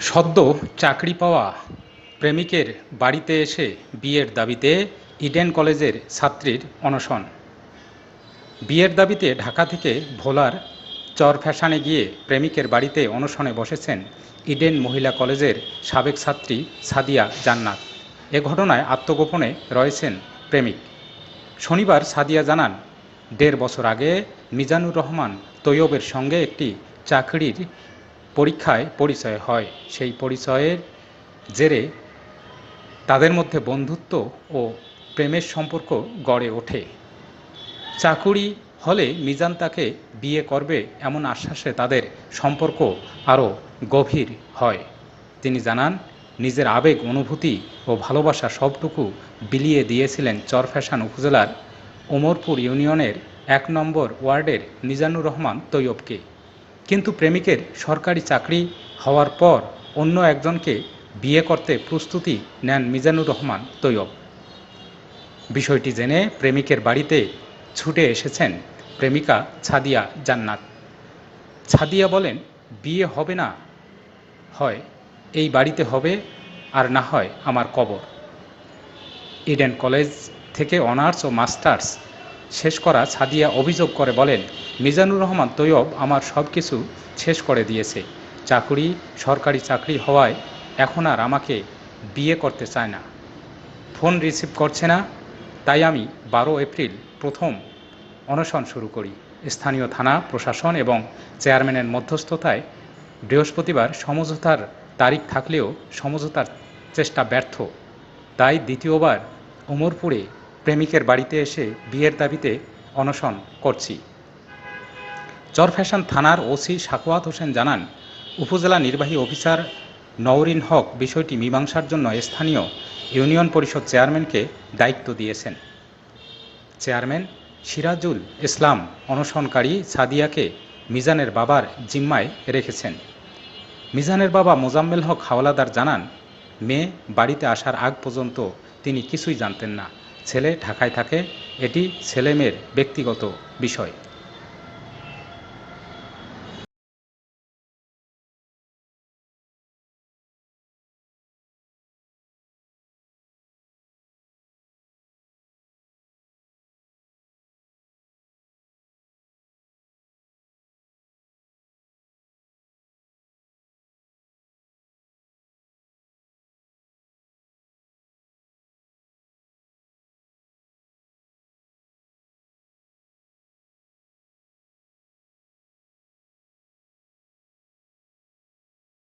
সদ্য চাকরি পাওয়া প্রেমিকের বাড়িতে এসে বিয়ের দাবিতে ইডেন কলেজের ছাত্রীর অনশন। বিয়ের দাবিতে ঢাকা থেকে ভোলার চরফ্যাশনে গিয়ে প্রেমিকের বাড়িতে অনশনে বসেছেন ইডেন মহিলা কলেজের সাবেক ছাত্রী সাদিয়া জান্নাত। এ ঘটনায় আত্মগোপনে রয়েছেন প্রেমিক। শনিবার সাদিয়া জানান, দেড় বছর আগে মিজানুর রহমান তৈয়বের সঙ্গে একটি চাকরির পরীক্ষায় পরিচয় হয়। সেই পরিচয়ের জেরে তাদের মধ্যে বন্ধুত্ব ও প্রেমের সম্পর্ক গড়ে ওঠে। চাকুরি হলে মিজান তাকে বিয়ে করবে এমন আশ্বাসে তাদের সম্পর্ক আরও গভীর হয়। তিনি জানান, নিজের আবেগ, অনুভূতি ও ভালোবাসা সবটুকু বিলিয়ে দিয়েছিলেন চরফ্যাশন উপজেলার ওমরপুর ইউনিয়নের এক নম্বর ওয়ার্ডের মিজানুর রহমান তৈয়বকে। কিন্তু প্রেমিকের সরকারি চাকরি হওয়ার পর অন্য একজনকে বিয়ে করতে প্রস্তুতি নেন মিজানুর রহমান তৈয়ব। বিষয়টি জেনে প্রেমিকের বাড়িতে ছুটে এসেছেন প্রেমিকা ছাদিয়া জান্নাত। ছাদিয়া বলেন, বিয়ে হবে না। হয়, এই বাড়িতে হবে আর না হয় আমার কবর। ইডেন কলেজ থেকে অনার্স ও মাস্টার্স শেষ করা ছাদিয়া অভিযোগ করে বলেন, মিজানুর রহমান তৈয়ব আমার সব কিছু শেষ করে দিয়েছে। চাকুরি, সরকারি চাকরি হওয়ায় এখন আর আমাকে বিয়ে করতে চায় না। ফোন রিসিভ করছে না, তাই আমি বারো এপ্রিল প্রথম অনশন শুরু করি। স্থানীয় থানা, প্রশাসন এবং চেয়ারম্যানের মধ্যস্থতায় বৃহস্পতিবার সমঝোতার তারিখ থাকলেও সমঝোতার চেষ্টা ব্যর্থ। তাই দ্বিতীয়বার উমরপুরে প্রেমিকের বাড়িতে এসে বিয়ের দাবিতে অনশন করছি। চরফ্যাশন থানার ওসি সাকোয়াত হোসেন জানান, উপজেলা নির্বাহী অফিসার নওরিন হক বিষয়টি মীমাংসার জন্য স্থানীয় ইউনিয়ন পরিষদ চেয়ারম্যানকে দায়িত্ব দিয়েছেন। চেয়ারম্যান সিরাজুল ইসলাম অনশনকারী সাদিয়াকে মিজানের বাবার জিম্মায় রেখেছেন। মিজানের বাবা মোজাম্মেল হক হাওলাদার জানান, মেয়ে বাড়িতে আসার আগ পর্যন্ত তিনি কিছুই জানতেন না। ছেলে ঢাকায় থাকে এটি ছেলে মেয়ের ব্যক্তিগত বিষয়।